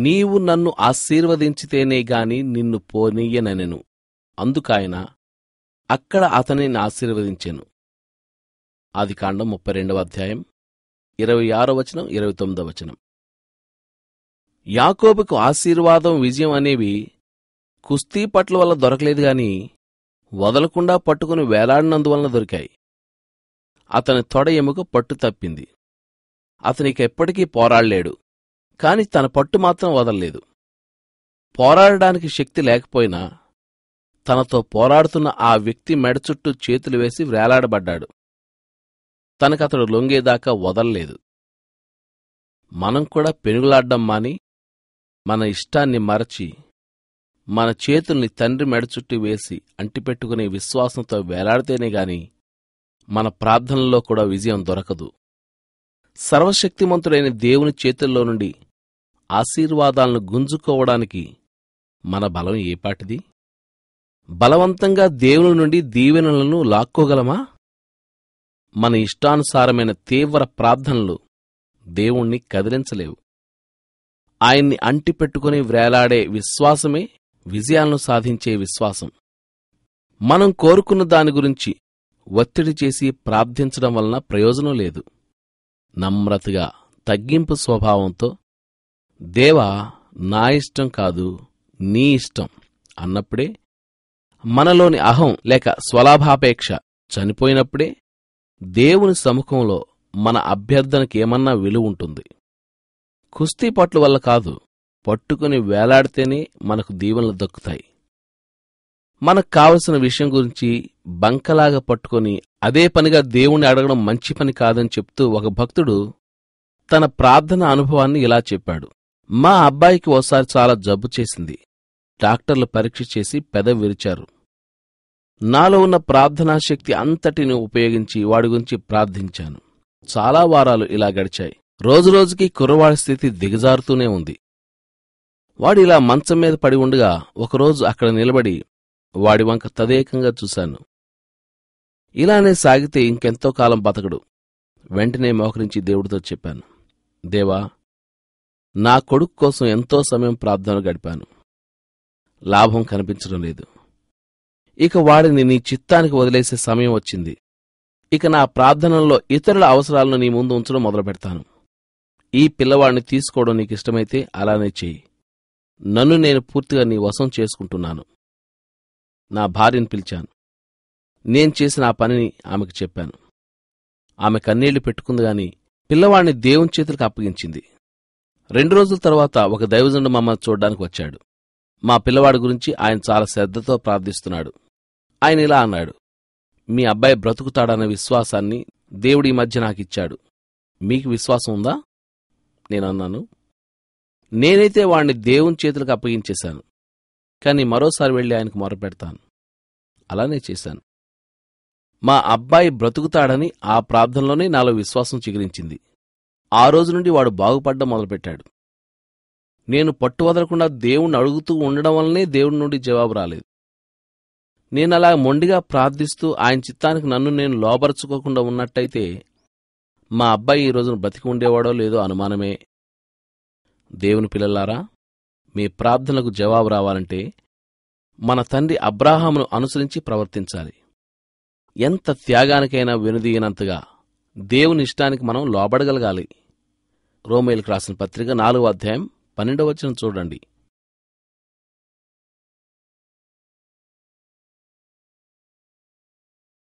నీవు నన్ను ఆశీర్వదించితేనే గాని నిన్ను పోనీయనెను అందుకాయన అక్కడ అతనిని ఆశీర్వదించెను. ఆదికాండం ముప్పై రెండవ అధ్యాయం ఇరవై ఆరో వచనం ఇరవై తొమ్మిదో వచనం. యాకోబుకు ఆశీర్వాదం విజయం అనేవి కుస్తీ పట్ల వల్ల దొరకలేదు గాని వదలకుండా పట్టుకుని వేలాడినందువలన దొరికాయి. అతని తొడ ఎముక పట్టు తప్పింది అతనికెప్పటికీ పోరాళ్ళేడు పోరాడలేడు. కాని తన పట్టు మాత్రం వదలలేదు. పోరాడడానికి శక్తి లేకపోయినా తనతో పోరాడుతున్న ఆ వ్యక్తి మెడ చుట్టూ చేతులు వేసి వ్రేలాడబడ్డాడు తనకతడు లొంగేదాకా వదల్లేదు. మనం కూడా పెనుగులాడ్డం మాని మన ఇష్టాన్ని మరచి మన చేతుల్ని తండ్రి మెడ చుట్టూ వేసి అంటిపెట్టుకునే విశ్వాసంతో వేలాడితేనే గాని మన ప్రార్థనల్లో కూడా విజయం దొరకదు. సర్వశక్తిమంతుడైన దేవుని చేతుల్లో నుండి ఆశీర్వాదాలను గుంజుకోవడానికి మన బలం ఏపాటిది బలవంతంగా దేవుని నుండి దీవెనలను లాక్కోగలమా? మన ఇష్టానుసారమైన తీవ్ర ప్రార్థనలు దేవుణ్ణి కదిలించలేవు. ఆయన్ని అంటిపెట్టుకుని వ్రేలాడే విశ్వాసమే విజయాలను సాధించే విశ్వాసం. మనం కోరుకున్న దాని గురించి ఒత్తిడి చేసి ప్రార్థించడం వలన ప్రయోజనం లేదు. నమ్రతగా తగ్గింపు స్వభావంతో దేవా నా ఇష్టం కాదు నీ ఇష్టం అన్నప్పుడే మనలోని అహం లేక స్వలాభాపేక్ష చనిపోయినప్పుడే దేవుని సముఖంలో మన అభ్యర్థనకేమన్నా విలువ ఉంటుంది. కుస్తీ పట్లు వల్ల కాదు పట్టుకుని వేలాడితేనే మనకు దీవెనలు దక్కుతాయి. మనకు కావలసిన విషయం గురించి బంకలాగా పట్టుకొని అదే పనిగా దేవుణ్ణి అడగడం మంచి పని కాదని చెప్తూ ఒక భక్తుడు తన ప్రార్థన అనుభవాన్ని ఇలా చెప్పాడు. మా అబ్బాయికి ఓసారి చాలా జబ్బు చేసింది. డాక్టర్లు పరీక్ష చేసి పెద విరిచారు. నాలో ఉన్న ప్రార్థనా శక్తి అంతటిని ఉపయోగించి వాడి గురించి ప్రార్థించాను. చాలా వారాలు ఇలా గడిచాయి. రోజురోజుకి కుర్రవాడి స్థితి దిగజారుతూనే ఉంది. వాడు ఇలా మంచం మీద పడి ఉండగా ఒకరోజు అక్కడ నిలబడి వాడి వంక తదేకంగా చూశాను. ఇలానే సాగితే ఇంకెంతో కాలం బతకడు. వెంటనే మోకరించి దేవుడితో చెప్పాను. దేవా నా కొడుకు కోసం ఎంతో సమయం ప్రార్థన గడిపాను. లాభం కనిపించడం లేదు. ఇక వాడిని నీ చిత్తానికి వదిలేసే సమయం వచ్చింది. ఇక నా ప్రార్థనల్లో ఇతరుల అవసరాలను నీ ముందు ఉంచడం మొదలు పెడతాను ఈ పిల్లవాడిని తీసుకోవడం నీకిష్టమైతే అలానే చెయ్యి నన్ను నేను పూర్తిగా నీ వశం చేసుకుంటున్నాను. నా భార్యను పిలిచాను. నేను చేసిన ఆ పనిని ఆమెకు చెప్పాను. ఆమె కన్నీళ్ళు పెట్టుకుంది గాని పిల్లవాడిని దేవుని చేతులకు అప్పగించింది. రెండు రోజుల తర్వాత ఒక దైవజనుడు మమ్మల్ని చూడ్డానికి వచ్చాడు. మా పిల్లవాడి గురించి ఆయన చాలా శ్రద్ధతో ప్రార్థిస్తున్నాడు. ఆయన ఇలా అన్నాడు మీ అబ్బాయి బ్రతుకుతాడన్న విశ్వాసాన్ని దేవుడి మధ్య నాకిచ్చాడు మీకు విశ్వాసం ఉందా? నేనన్నాను నేనైతే వాణ్ణి దేవుని చేతులకు అప్పగించేశాను కానీ మరోసారి వెళ్ళి ఆయనకు మొరపెడతాను. అలానే చేశాను. మా అబ్బాయి బ్రతుకుతాడని ఆ ప్రార్థనలోనే నాలో విశ్వాసం చిగురించింది. ఆ రోజు నుండి వాడు బాగుపడ్డం మొదలుపెట్టాడు. నేను పట్టు వదలకుండా దేవుణ్ణి అడుగుతూ ఉండడం వల్లనే దేవుడి నుండి జవాబు రాలేదు. నేనలా మొండిగా ప్రార్థిస్తూ ఆయన చిత్తానికి నన్ను నేను లోబరచుకోకుండా ఉన్నట్టయితే మా అబ్బాయి ఈ రోజున బతికి ఉండేవాడో లేదో అనుమానమే. దేవుని పిల్లలారా మీ ప్రార్థనలకు జవాబు రావాలంటే మన తండ్రి అబ్రాహామును అనుసరించి ప్రవర్తించాలి. ఎంత త్యాగానికైనా వెనుదీయనంతగా దేవుని ఇష్టానికి మనం లోబడగలగాలి. రోమేలకు రాసిన పత్రిక నాలుగో అధ్యాయం పన్నెండవ వచ్చిన చూడండి.